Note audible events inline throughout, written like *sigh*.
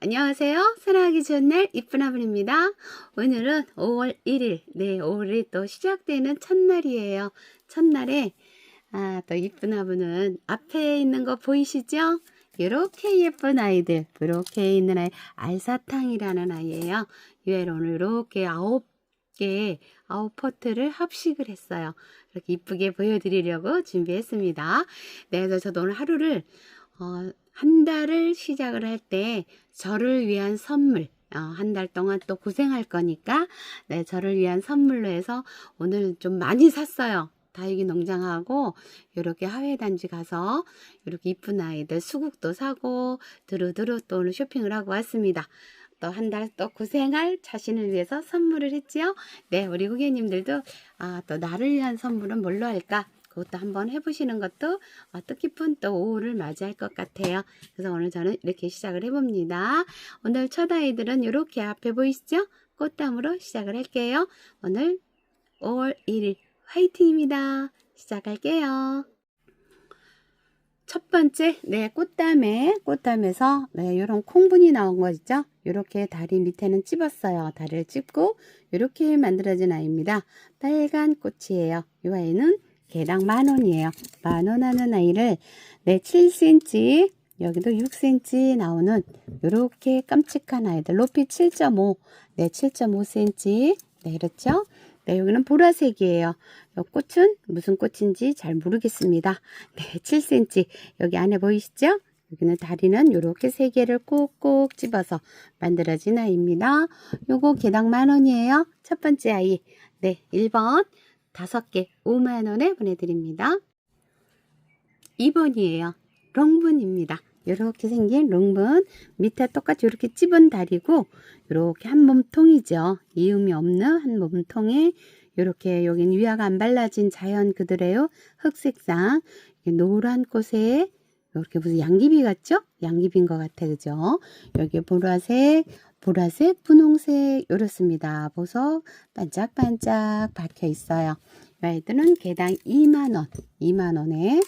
안녕하세요. 사랑하기 좋은 날 이쁜 아버입니다. 오늘은 5월 1일, 네, 5월이 또 시작되는 첫날이에요. 첫날에 아, 또 이쁜 아버는 앞에 있는 거 보이시죠? 이렇게 예쁜 아이들, 이렇게 있는 아이, 알사탕이라는 아이예요. 얘를 오늘 이렇게 아홉 개, 아홉 포트를 합식을 했어요. 이렇게 이쁘게 보여드리려고 준비했습니다. 네, 그래서 저도 오늘 하루를 어, 한 달을 시작을 할 때 저를 위한 선물 어, 한 달 동안 또 고생할 거니까 네, 저를 위한 선물로 해서 오늘 좀 많이 샀어요. 다육이 농장하고 이렇게 하회단지 가서 이렇게 이쁜 아이들 수국도 사고 두루두루 또 오늘 쇼핑을 하고 왔습니다. 또 한 달 또 고생할 자신을 위해서 선물을 했지요. 네, 우리 후계님들도 아, 또 나를 위한 선물은 뭘로 할까? 그것도 한번 해보시는 것도 어, 뜻깊은 또 오후를 맞이할 것 같아요. 그래서 오늘 저는 이렇게 시작을 해봅니다. 오늘 첫 아이들은 이렇게 앞에 보이시죠? 꽃담으로 시작을 할게요. 오늘 5월 1일 화이팅입니다. 시작할게요. 첫 번째, 네, 꽃담에, 꽃담에서, 네, 요런 콩분이 나온 거 있죠? 요렇게 다리 밑에는 찝었어요. 다리를 찝고, 요렇게 만들어진 아이입니다. 빨간 꽃이에요. 이 아이는 개당 만 원이에요. 만원 하는 아이를, 네, 7cm, 여기도 6cm 나오는 요렇게 깜찍한 아이들. 높이 7.5, 네, 7.5cm. 네, 그렇죠? 네, 여기는 보라색이에요. 이 꽃은 무슨 꽃인지 잘 모르겠습니다. 네, 7cm. 여기 안에 보이시죠? 여기는 다리는 이렇게 세 개를 꾹꾹 집어서 만들어진 아이입니다. 요거 개당 만 원이에요. 첫 번째 아이. 네, 1번. 다섯 개 5만 원에 보내드립니다. 2번이에요. 롱분입니다. 이렇게 생긴 롱분 밑에 똑같이 이렇게 찝은 다리고 이렇게 한 몸통이죠. 이음이 없는 한 몸통에 이렇게 여긴 위아가 안 발라진 자연 그대로요. 흑색상 노란 꽃에 이렇게 무슨 양귀비 같죠? 양귀비인 것 같아 그죠? 여기 보라색 보라색 분홍색 이렇습니다. 보석 반짝반짝 박혀 있어요. 이 아이들은 개당 2만원 2만원에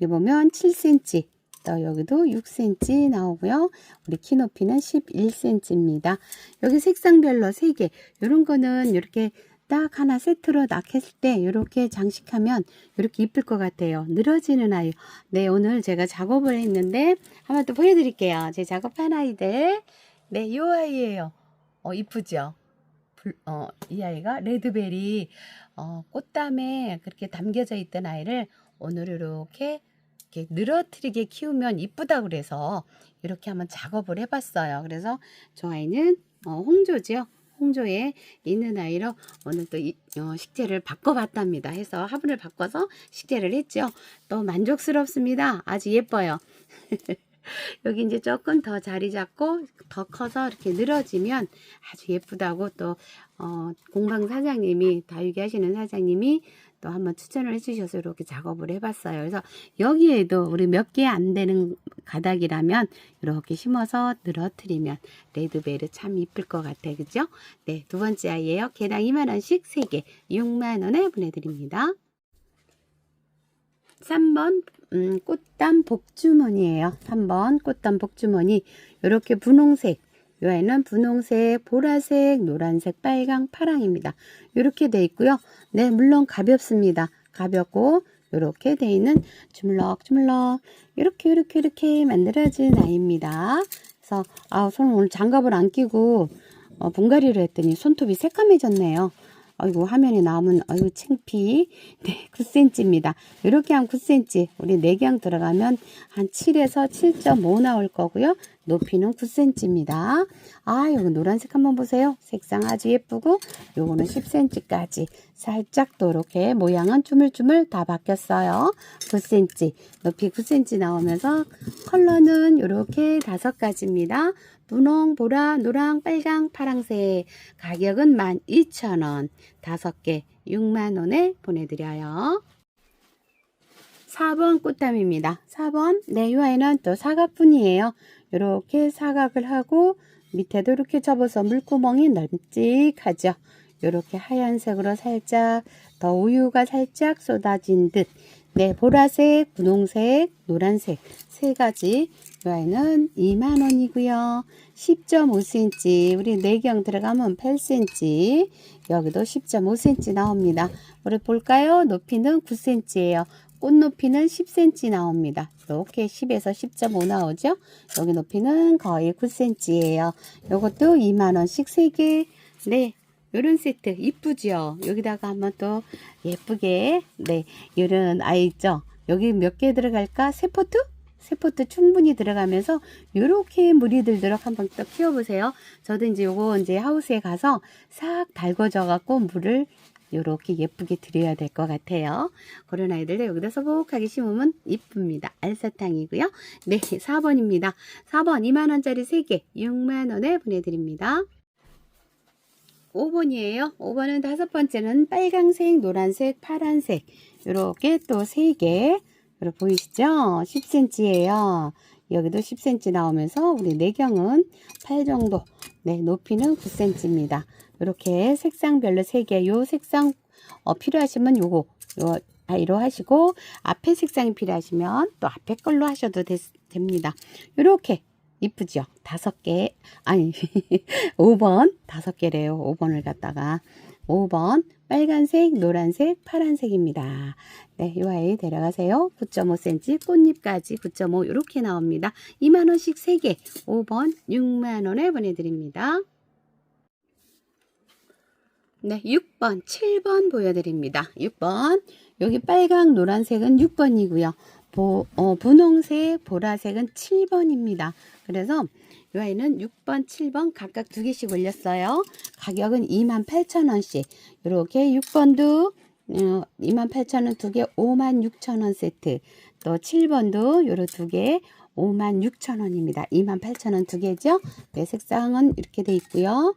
여기 보면 7cm 또 여기도 6cm 나오고요. 우리 키 높이는 11cm입니다. 여기 색상별로 3개. 이런 거는 이렇게 딱 하나 세트로 딱 했을 때 이렇게 장식하면 이렇게 이쁠 것 같아요. 늘어지는 아이. 네, 오늘 제가 작업을 했는데 한번 또 보여드릴게요. 제 작업한 아이들. 네, 이 아이예요. 어, 이쁘죠? 불, 어, 이 아이가 레드베리 어, 꽃담에 그렇게 담겨져 있던 아이를 오늘 이렇게 이렇게 늘어뜨리게 키우면 이쁘다 그래서 이렇게 한번 작업을 해봤어요. 그래서 저 아이는 어, 홍조죠. 홍조에 있는 아이로 오늘 또 이, 어, 식재를 바꿔봤답니다. 해서 화분을 바꿔서 식재를 했죠. 또 만족스럽습니다. 아주 예뻐요. *laughs* *laughs* 여기 이제 조금 더 자리 잡고 더 커서 이렇게 늘어지면 아주 예쁘다고 또 어, 공방 사장님이 다육이 하시는 사장님이 또 한번 추천을 해주셔서 이렇게 작업을 해봤어요. 그래서 여기에도 우리 몇 개 안 되는 가닥이라면 이렇게 심어서 늘어뜨리면 레드베르 참 이쁠 것 같아. 그죠? 네, 두 번째 아이예요. 개당 2만원씩 3개 6만원에 보내드립니다. 3번 음, 꽃담 복주머니예요. 3번 꽃담 복주머니 이렇게 분홍색 이 아이는 분홍색, 보라색, 노란색, 빨강, 파랑입니다. 이렇게 돼 있고요. 네, 물론 가볍습니다. 가볍고 이렇게 돼 있는 주물럭주물럭 이렇게 이렇게 이렇게 만들어진 아이입니다. 그래서 아, 손 오늘 장갑을 안 끼고 어, 분갈이를 했더니 손톱이 새까매졌네요. 아이고 화면에 나오면 아이고 창피. *laughs* 네 9cm입니다. 이렇게 한 9cm 우리 내경 들어가면 한 7에서 7.5 나올 거고요 높이는 9cm입니다. 아 여기 노란색 한번 보세요. 색상 아주 예쁘고 요거는 10cm까지 살짝 또 이렇게 모양은 주물주물 다 바뀌었어요. 9cm 높이 9cm 나오면서 컬러는 이렇게 다섯 가지입니다. 분홍, 보라, 노랑, 빨강, 파랑색. 가격은 12,000원. 5개 6만원에 보내드려요. 4번 꽃담입니다. 4번. 네, 이 아이는 또 사각분이에요 이렇게 사각을 하고 밑에도 이렇게 접어서 물구멍이 널찍하죠 이렇게 하얀색으로 살짝 더 우유가 살짝 쏟아진 듯 네, 보라색, 분홍색, 노란색 세 가지. 이 아이는 2만 원이고요. 10.5cm. 우리 내경 들어가면 8cm. 여기도 10.5cm 나옵니다. 우리 볼까요? 높이는 9cm예요. 꽃 높이는 10cm 나옵니다. 이렇게 10에서 10.5 나오죠? 여기 높이는 거의 9cm예요. 요것도 2만 원씩 3개. 네. 요런 세트 이쁘죠? 여기다가 한번 또 예쁘게 네, 요런 아이 있죠? 여기 몇 개 들어갈까? 세 포트? 세 포트 충분히 들어가면서 요렇게 물이 들도록 한번 또 키워보세요. 저도 이제 요거 이제 하우스에 가서 싹 달궈져 갖고 물을 요렇게 예쁘게 드려야 될 것 같아요. 그런 아이들을 여기다 소복하게 심으면 이쁩니다. 알사탕이고요. 네, 4번입니다. 4번 2만원짜리 3개 6만원에 보내드립니다. 5번이에요. 5번은 다섯 번째는 빨강색, 노란색, 파란색 이렇게 또 3개 이렇게 보이시죠? 10cm예요. 여기도 10cm 나오면서 우리 내경은 8 정도 네 높이는 9cm입니다. 이렇게 색상별로 3개 요 색상 어, 필요하시면 요거 요 아이로 하시고 앞에 색상이 필요하시면 또 앞에 걸로 하셔도 되, 됩니다. 이렇게 이쁘죠? 다섯 개 아니 *laughs* 5번 다섯 개래요. 5번을 갖다가 5번 빨간색, 노란색, 파란색입니다. 네, 이 아이 데려가세요. 9.5cm 꽃잎까지 9.5 이렇게 나옵니다. 2만 원씩 3개 5번 6만 원에 보내드립니다. 네, 6번, 7번 보여드립니다. 6번. 여기 빨강, 노란색은 6번이고요. 보, 어, 분홍색, 보라색은 7번입니다. 그래서 이 아이는 6번, 7번 각각 두 개씩 올렸어요. 가격은 28,000원씩. 이렇게 6번도 어, 28,000원 두 개, 56,000원 세트. 또 7번도 요로 두 개, 56,000원입니다. 28,000원 두 개죠. 네, 색상은 이렇게 돼 있고요.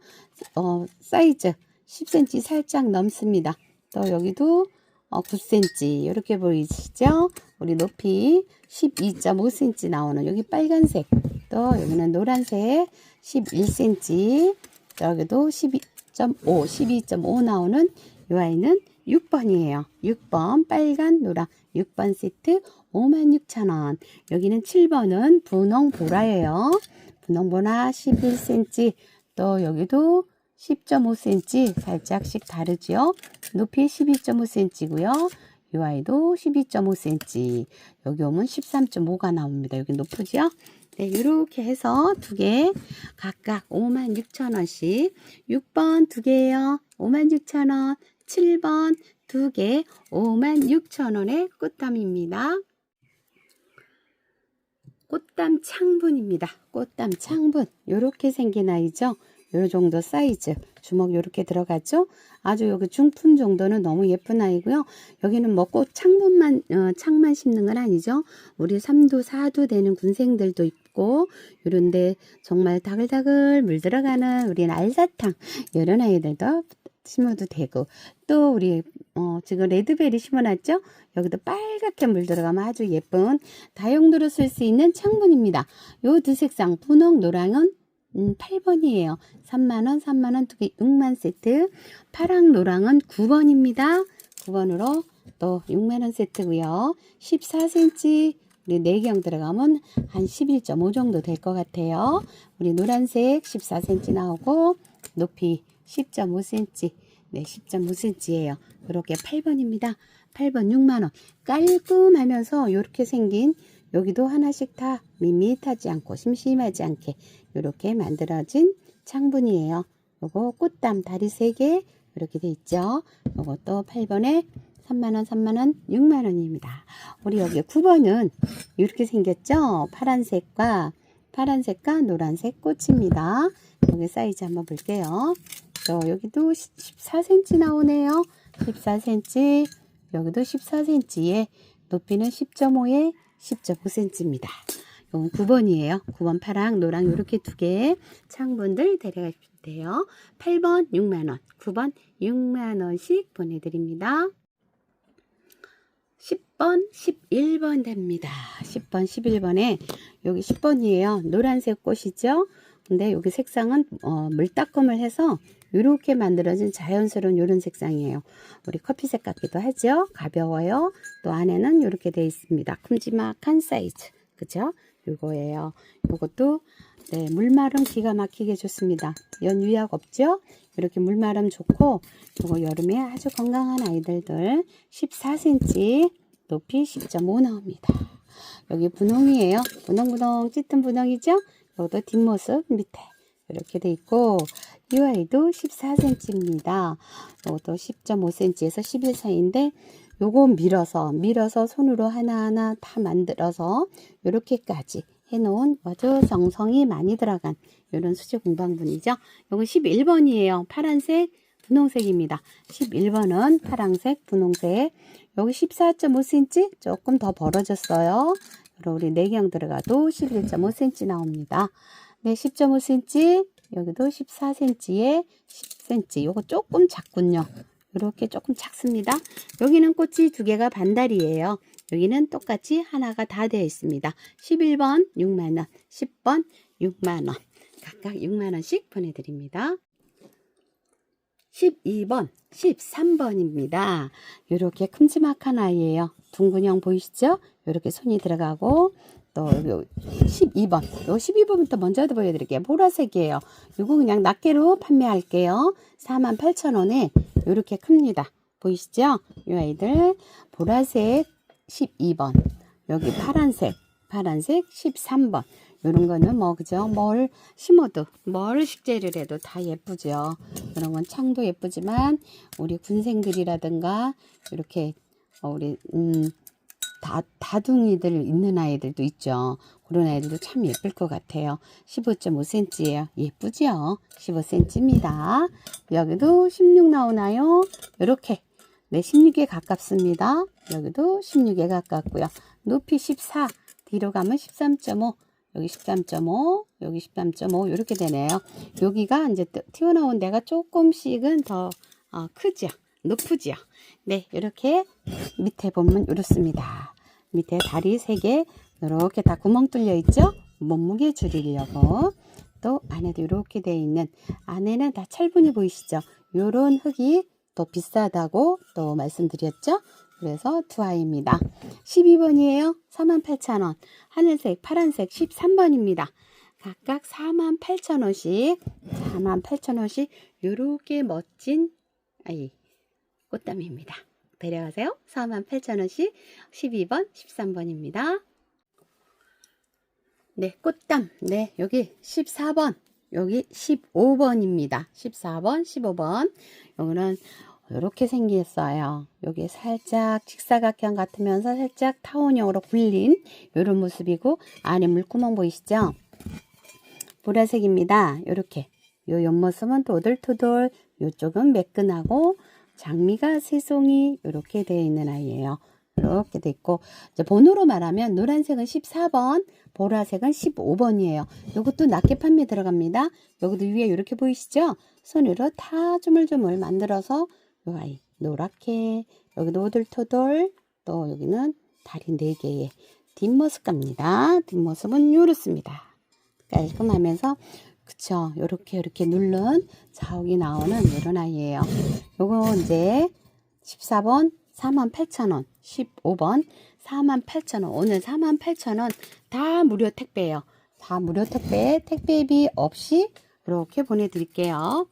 어, 사이즈 10cm 살짝 넘습니다. 또 여기도 어, 9cm 이렇게 보이시죠? 우리 높이 12.5cm 나오는 여기 빨간색 또 여기는 노란색 11cm 여기도 12.5 12.5 나오는 이 아이는 6번이에요. 6번 빨간 노랑 6번 세트 56,000원 여기는 7번은 분홍 보라예요. 분홍 보라 11cm 또 여기도 10.5cm 살짝씩 다르죠. 높이 12.5cm고요. 이 아이도 12.5cm. 여기 오면 13.5가 나옵니다. 여기 높으죠? 네, 이렇게 해서 두 개 각각 56,000원씩 6번 두 개요. 56,000원 7번 두 개 56,000원의 꽃담입니다. 꽃담 창분입니다. 꽃담 창분 이렇게 생긴 아이죠. 요 정도 사이즈 주먹 요렇게 들어가죠? 아주 여기 중품 정도는 너무 예쁜 아이고요. 여기는 뭐 꽃 창문만 어, 창만 심는 건 아니죠? 우리 3두 4두 되는 군생들도 있고 요런데 정말 다글다글 물 들어가는 우리 알사탕 이런 아이들도 심어도 되고 또 우리 어, 지금 레드베리 심어놨죠? 여기도 빨갛게 물 들어가면 아주 예쁜 다용도로 쓸 수 있는 창문입니다. 요 두 색상 분홍 노랑은 음, 8번이에요. 3만원, 3만원 두 개 6만 세트. 파랑 노랑은 9번입니다. 9번으로 또 6만원 세트고요 14cm, 우리 내경 들어가면 한 11.5 정도 될 것 같아요. 우리 노란색 14cm 나오고, 높이 10.5cm. 네, 10.5cm예요. 이렇게 8번입니다. 8번 6만원. 깔끔하면서 이렇게 생긴 여기도 하나씩 다 밋밋하지 않고 심심하지 않게 이렇게 만들어진 창분이에요. 요거 꽃담 다리 3개 이렇게 돼 있죠. 요것도 8번에 3만원, 3만원, 6만원입니다. 우리 여기 9번은 이렇게 생겼죠. 파란색과 파란색과 노란색 꽃입니다. 여기 사이즈 한번 볼게요. 저 여기도 14cm 나오네요. 14cm 여기도 14cm에 높이는 10.5에 10.5cm입니다. 이건 9번이에요. 9번 파랑, 노랑 이렇게 두 개 창분들 데려가시면 돼요. 8번 6만원, 9번 6만원씩 보내드립니다. 10번, 11번 됩니다. 10번, 11번에 여기 10번이에요. 노란색 꽃이죠. 근데 여기 색상은 어, 물따끔을 해서 이렇게 만들어진 자연스러운 이런 색상이에요. 우리 커피색 같기도 하죠. 가벼워요. 또 안에는 이렇게 되어 있습니다. 큼지막한 사이즈. 그죠? 요거예요. 요것도 네, 물마름 기가 막히게 좋습니다. 연 유약 없죠? 이렇게 물마름 좋고 요거 여름에 아주 건강한 아이들들 14cm 높이 10.5 나옵니다. 여기 분홍이에요. 분홍분홍 짙은 분홍이죠? 요것도 뒷모습 밑에 이렇게 돼 있고 이 아이도 14cm입니다. 요것도 10.5cm에서 11 사이인데 요거 밀어서 밀어서 손으로 하나하나 다 만들어서 이렇게까지 해놓은 아주 정성이 많이 들어간 이런 수제 공방분이죠. 요거 11번이에요. 파란색 분홍색입니다. 11번은 파란색 분홍색 여기 14.5cm 조금 더 벌어졌어요. 그리고 우리 내경 들어가도 11.5cm 나옵니다. 네, 10.5cm 여기도 14cm에 10cm 요거 조금 작군요. 이렇게 조금 작습니다. 여기는 꽃이 두 개가 반달이에요. 여기는 똑같이 하나가 다 되어 있습니다. 11번 6만원, 10번 6만원. 각각 6만원씩 보내드립니다. 12번, 13번입니다. 이렇게 큼지막한 아이예요. 둥근형 보이시죠? 이렇게 손이 들어가고 또 여기 12번. 요 12번부터 먼저 보여드릴게요. 보라색이에요. 이거 그냥 낱개로 판매할게요. 48,000원에 이렇게 큽니다. 보이시죠? 이 아이들 보라색 12번. 여기 파란색, 파란색 13번. 이런 거는 뭐 그죠? 뭘 심어도 뭘 식재를 해도 다 예쁘죠. 이런 건 창도 예쁘지만 우리 군생들이라든가 이렇게 어, 우리 음 다, 다둥이들 있는 아이들도 있죠. 그런 아이들도 참 예쁠 것 같아요. 15.5cm예요. 예쁘죠? 15cm입니다. 여기도 16 나오나요? 이렇게 네, 16에 가깝습니다. 여기도 16에 가깝고요. 높이 14, 뒤로 가면 13.5, 여기 13.5, 여기 13.5 이렇게 되네요. 여기가 이제 튀어나온 데가 조금씩은 더 어, 크죠. 높으죠. 네, 이렇게 밑에 보면 이렇습니다. 밑에 다리 3개 이렇게 다 구멍 뚫려 있죠? 몸무게 줄이려고 또 안에도 이렇게 되어 있는 안에는 다 철분이 보이시죠? 요런 흙이 또 비싸다고 또 말씀드렸죠? 그래서 두 아이입니다. 12번이에요. 48,000원. 하늘색, 파란색 13번입니다. 각각 48,000원씩 48,000원씩 요렇게 멋진 아이 꽃담입니다. 데려가세요. 48,000원씩 12번, 13번입니다. 네, 꽃담. 네, 여기 14번, 여기 15번입니다. 14번, 15번. 여기는 이렇게 생겼어요. 여기 살짝 직사각형 같으면서 살짝 타원형으로 굴린 이런 모습이고 안에 물구멍 보이시죠? 보라색입니다. 이렇게 요 옆모습은 도돌토돌 요쪽은 매끈하고 장미가 세 송이 이렇게 되어 있는 아이예요. 이렇게 돼 있고 이제 번호로 말하면 노란색은 14번, 보라색은 15번이에요. 이것도 낱개 판매 들어갑니다. 여기도 위에 이렇게 보이시죠? 손으로 다 조물조물 만들어서 요 아이 노랗게 여기도 오돌토돌 또 여기는 다리 4개의 뒷모습 갑니다. 뒷모습은 이렇습니다. 깔끔하면서 그쵸 요렇게 요렇게 누른 자욱이 나오는 이런 아이예요. 요거 이제 14번 48,000원 15번 48,000원 오늘 48,000원 다 무료 택배예요. 다 무료 택배 택배비 없이 이렇게 보내드릴게요.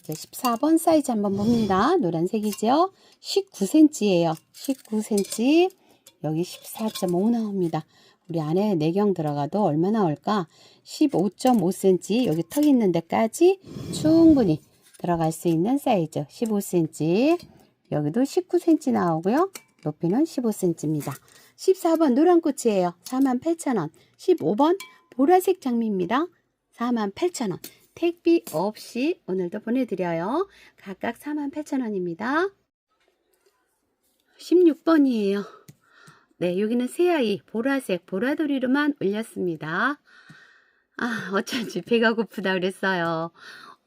이제 14번 사이즈 한번 봅니다. 노란색이죠? 19cm예요. 19cm. 여기 14.5 나옵니다. 우리 안에 내경 들어가도 얼마 나 올까? 15.5cm. 여기 턱 있는 데까지 충분히 들어갈 수 있는 사이즈. 15cm. 여기도 19cm 나오고요. 높이는 15cm입니다. 14번 노란 꽃이에요. 48,000원. 15번 보라색 장미입니다. 48,000원. 택비 없이 오늘도 보내드려요. 각각 48,000원입니다. 16번이에요. 네, 여기는 새아이 보라색 보라돌이로만 올렸습니다. 아, 어쩐지 배가 고프다 그랬어요.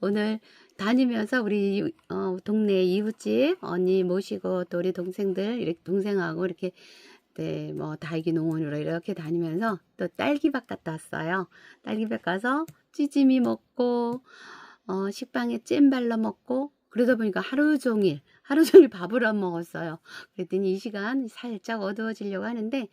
오늘 다니면서 우리 어, 동네 이웃집 언니 모시고 또 우리 동생들 이렇게 동생하고 이렇게 네, 뭐 다이기 농원으로 이렇게 다니면서 또 딸기밭 갔다 왔어요. 딸기밭 가서 찌짐이 먹고 어, 식빵에 잼 발라 먹고 그러다 보니까 하루 종일 하루 종일 밥을 안 먹었어요. 그랬더니 이 시간 살짝 어두워지려고 하는데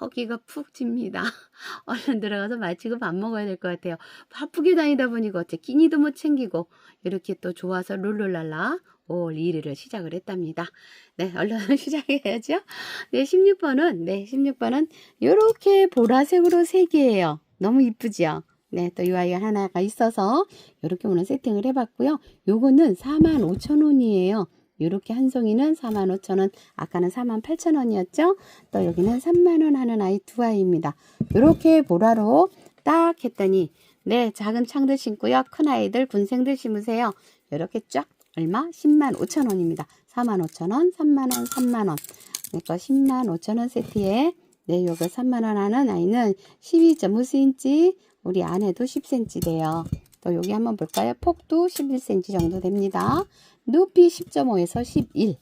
허기가 푹 집니다. *laughs* 얼른 들어가서 마치고 밥 먹어야 될 것 같아요. 바쁘게 다니다 보니까 어째 끼니도 못 챙기고 이렇게 또 좋아서 룰루랄라 5월 1일을 시작을 했답니다. 네, 얼른 *laughs* 시작해야죠. 네, 16번은 네, 16번은 이렇게 보라색으로 세 개예요. 너무 이쁘죠? 네, 또 이 아이가 하나가 있어서 이렇게 오늘 세팅을 해봤고요. 요거는 45,000원이에요. 이렇게 한 송이는 45,000원, 아까는 48,000원이었죠? 또 여기는 3만원 하는 아이 두 아이입니다. 이렇게 보라로 딱 했더니, 네, 작은 창들 신고요. 큰 아이들, 군생들 심으세요. 이렇게 쫙 얼마? 10만 5천 원입니다. 4만 5천 원, 3만 원, 3만 원. 그러니까 10만 5천 원 세트에, 네, 요거 3만 원 하는 아이는 12.5cm, 우리 안에도 10cm 돼요. 또 여기 한번 볼까요? 폭도 11cm 정도 됩니다. 높이 10.5에서 11.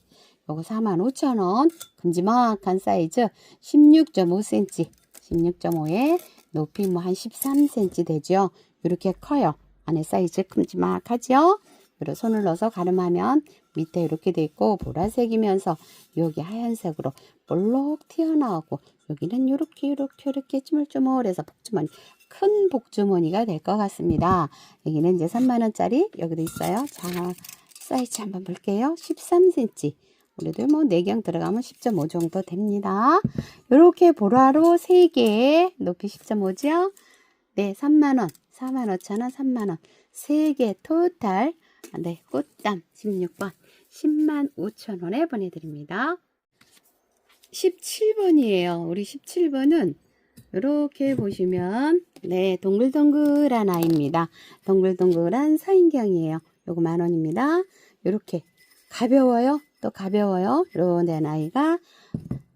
요거 45,000원. 큼지막한 사이즈 16.5cm. 16.5에 높이 뭐 한 13cm 되죠. 이렇게 커요. 안에 사이즈 큼지막하죠. 그리고 손을 넣어서 가름하면 밑에 이렇게 돼 있고 보라색이면서 여기 하얀색으로 볼록 튀어나오고 여기는 이렇게 이렇게 이렇게 쭈물쭈물해서 복주머니 큰 복주머니가 될 것 같습니다. 여기는 이제 3만원짜리 여기도 있어요. 자 사이즈 한번 볼게요. 13cm. 우리도 뭐 4경 들어가면 10.5 정도 됩니다. 이렇게 보라로 3개 높이 10.5죠? 네, 3만원, 4만 5천원, 3만원. 3개 토탈, 네, 꽃담 16번, 10만 5천원에 보내드립니다. 17번이에요. 우리 17번은 이렇게 보시면 네 동글동글한 아이입니다. 동글동글한 서인경이에요. 요거 만 원입니다. 이렇게 가벼워요. 또 가벼워요. 이런 된 아이가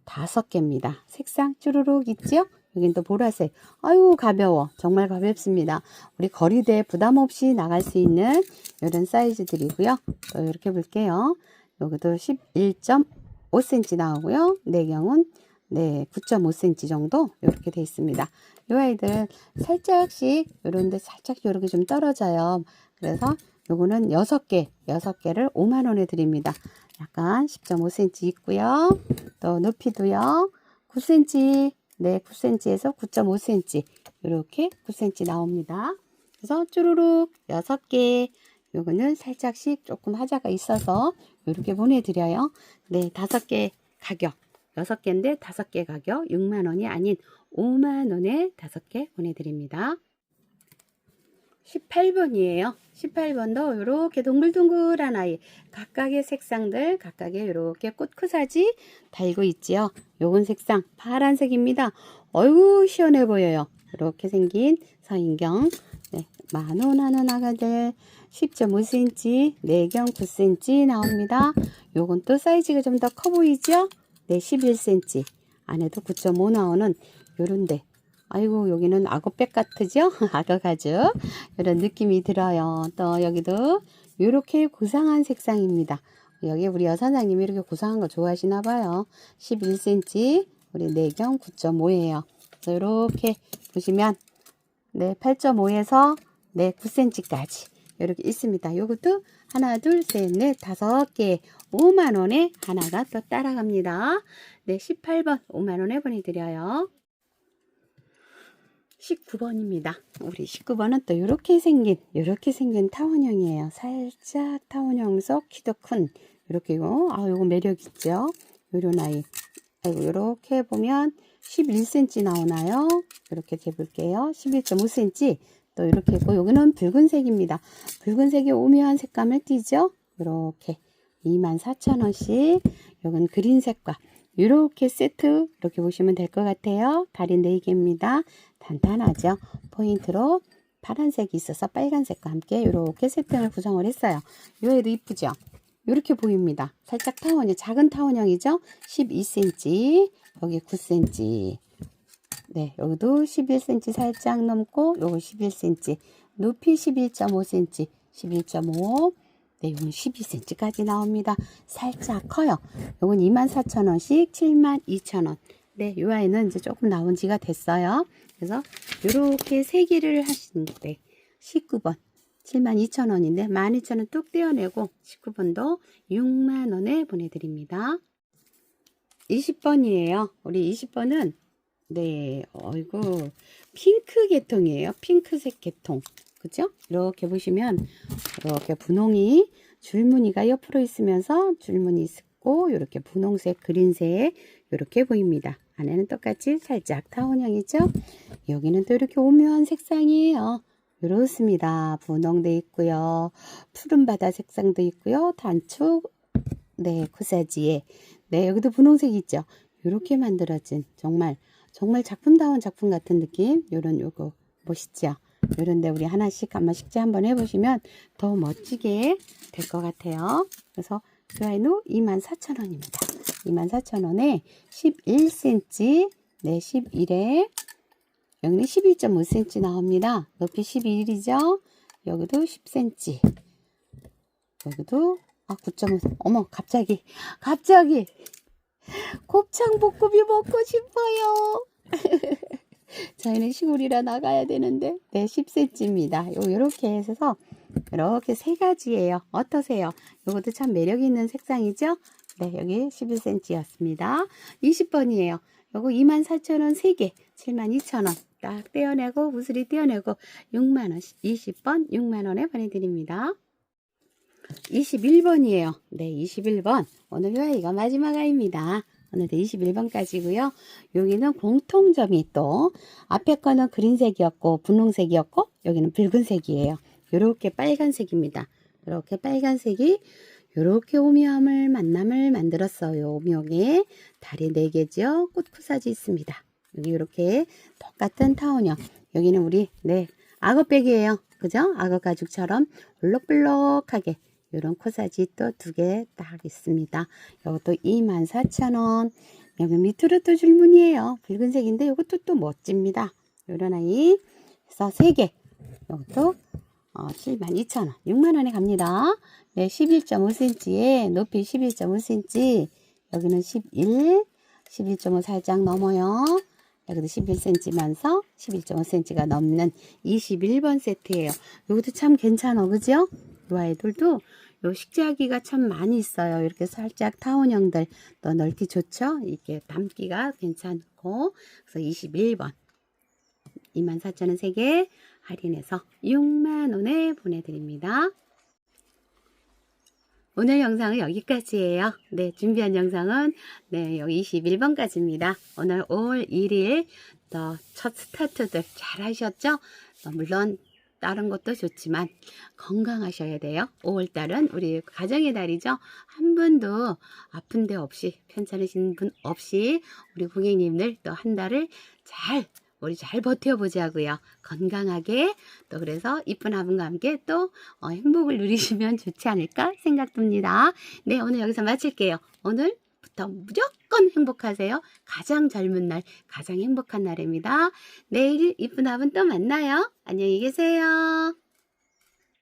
다섯 개입니다. 색상 쭈루룩 있죠? 여긴 또 보라색. 아유 가벼워. 정말 가볍습니다. 우리 거리대 부담 없이 나갈 수 있는 이런 사이즈들이고요. 또 이렇게 볼게요. 여기도 11.5cm 나오고요. 내경은 네, 9.5cm 정도 이렇게 돼 있습니다. 이 아이들 살짝씩 이런데 살짝 이렇게 좀 떨어져요. 그래서 요거는 6개, 6개를 5만 원에 드립니다. 약간 10.5cm 있고요. 또 높이도요. 9cm, 네, 9cm에서 9.5cm 이렇게 9cm 나옵니다. 그래서 쭈루룩 6개, 요거는 살짝씩 조금 하자가 있어서 이렇게 보내드려요. 네, 5개 가격. 6개인데 5개 가격 6만원이 아닌 5만원에 5개 보내드립니다. 18번이에요. 18번도 이렇게 동글동글한 아이 각각의 색상들 각각의 이렇게 꽃크사지 달고 있지요. 요건 색상 파란색입니다. 어이구 시원해 보여요. 이렇게 생긴 서인경 네, 만원 하는 아가들 10.5cm, 내경 9cm 나옵니다. 요건 또 사이즈가 좀 더 커 보이죠? 네, 11cm. 안에도 9.5 나오는 요런데. 아이고, 여기는 악어백 같으죠? *laughs* 악어 가죽. 이런 느낌이 들어요. 또 여기도 요렇게 고상한 색상입니다. 여기 우리 여사장님이 이렇게 고상한 거 좋아하시나 봐요. 11cm. 우리 내경 9.5예요. 그래서 이렇게 보시면 네, 8.5에서 네, 9cm까지 이렇게 있습니다. 요것도 하나, 둘, 셋, 넷, 다섯 개 5만 원에 하나가 또 따라갑니다. 네, 18번 5만 원에 보내드려요. 19번입니다. 우리 19번은 또 이렇게 생긴 이렇게 생긴 타원형이에요. 살짝 타원형서 키도 큰 이렇게요. 아, 요거 매력 있죠. 요런 아이. 아이고 이렇게 보면 11cm 나오나요? 이렇게 재볼게요. 11.5cm 또 이렇게 있고 여기는 붉은색입니다. 붉은색이 오묘한 색감을 띠죠. 이렇게 24,000원씩 여기는 그린색과 이렇게 세트 이렇게 보시면 될 것 같아요. 다리 4개입니다. 단단하죠. 포인트로 파란색이 있어서 빨간색과 함께 이렇게 세팅을 구성을 했어요. 이 애도 이쁘죠? 이렇게 보입니다. 살짝 타원이 작은 타원형이죠. 12cm 여기 9cm 네 여기도 11cm 살짝 넘고 요거 11cm 높이 11.5cm 11.5 네, 이건 12cm까지 나옵니다. 살짝 커요. 이건 24,000원씩 72,000원. 네, 이 아이는 이제 조금 나온 지가 됐어요. 그래서 이렇게 세 개를 하시는데 19번 72,000원인데 12,000원 뚝 떼어내고 19번도 6만원에 보내드립니다. 20번이에요. 우리 20번은 네, 어이구 핑크 계통이에요. 핑크색 계통. 그죠? 이렇게 보시면 이렇게 분홍이 줄무늬가 옆으로 있으면서 줄무늬 있고 이렇게 분홍색, 그린색 이렇게 보입니다. 안에는 똑같이 살짝 타원형이죠. 여기는 또 이렇게 오묘한 색상이에요. 이렇습니다. 분홍도 있고요. 푸른 바다 색상도 있고요. 단축 네, 코사지에 네, 여기도 분홍색 있죠. 이렇게 만들어진 정말 정말 작품다운 작품 같은 느낌. 요런 요거 멋있죠. 요런데 우리 하나씩 한번 식재 한번 해보시면 더 멋지게 될 것 같아요. 그래서 드라이노 24,000원입니다. 24,000원에 11cm, 네, 11에 여기는 11.5cm 나옵니다. 높이 11이죠. 여기도 10cm. 여기도 아 9.5. 어머 갑자기 갑자기 곱창 볶음이 먹고 싶어요. *laughs* 저희는 시골이라 나가야 되는데 네 10cm입니다. 요 요렇게 해서 이렇게 세 가지예요. 어떠세요? 요것도 참 매력 있는 색상이죠? 네, 여기 11cm였습니다. 20번이에요. 요거 24,000원 3개, 72,000원. 딱 떼어내고, 구슬이 떼어내고, 6만원, 20번 6만원에 보내드립니다. 21번이에요. 네, 21번. 오늘 요 아이가 마지막 아이입니다. 오늘도 21번까지고요. 여기는 공통점이 또 앞에 거는 그린색이었고 분홍색이었고 여기는 붉은색이에요. 이렇게 빨간색입니다. 이렇게 빨간색이 이렇게 오묘함을 만남을 만들었어요. 오묘하게 다리 4개죠. 꽃쿠사지 있습니다. 여기 이렇게 똑같은 타원형. 여기는 우리 네 악어백이에요. 그죠? 악어 가죽처럼 볼록볼록하게 이런 코사지 또 두 개 딱 있습니다. 이것도 24,000원. 여기 밑으로 또 줄무늬예요. 붉은색인데 이것도 또 멋집니다. 이런 아이. 그래서 세 개. 이것도 어, 72,000원. 6만원에 갑니다. 네, 11.5cm에 높이 11.5cm. 여기는 11, 11.5 살짝 넘어요. 여기도 11cm면서 11.5cm가 넘는 21번 세트예요. 이것도 참 괜찮아, 그죠? 이 아이들도 요 식재하기가 참 많이 있어요. 이렇게 살짝 타원형들 또 넓기 좋죠? 이게 담기가 괜찮고 그래서 21번 24,000원 3개 할인해서 6만원에 보내드립니다. 오늘 영상은 여기까지예요. 네, 준비한 영상은 네, 여기 21번까지입니다. 오늘 5월 1일 또 첫 스타트들 잘 하셨죠? 또 물론 다른 것도 좋지만 건강하셔야 돼요. 5월 달은 우리 가정의 달이죠. 한 분도 아픈 데 없이 편찮으신 분 없이 우리 고객님들 또 한 달을 잘 우리 잘 버텨보자고요. 건강하게 또 그래서 이쁜 화분과 함께 또 어, 행복을 누리시면 좋지 않을까 생각됩니다. 네 오늘 여기서 마칠게요. 오늘 부터 무조건 행복하세요. 가장 젊은 날, 가장 행복한 날입니다. 내일 이쁜 화분 또 만나요. 안녕히 계세요.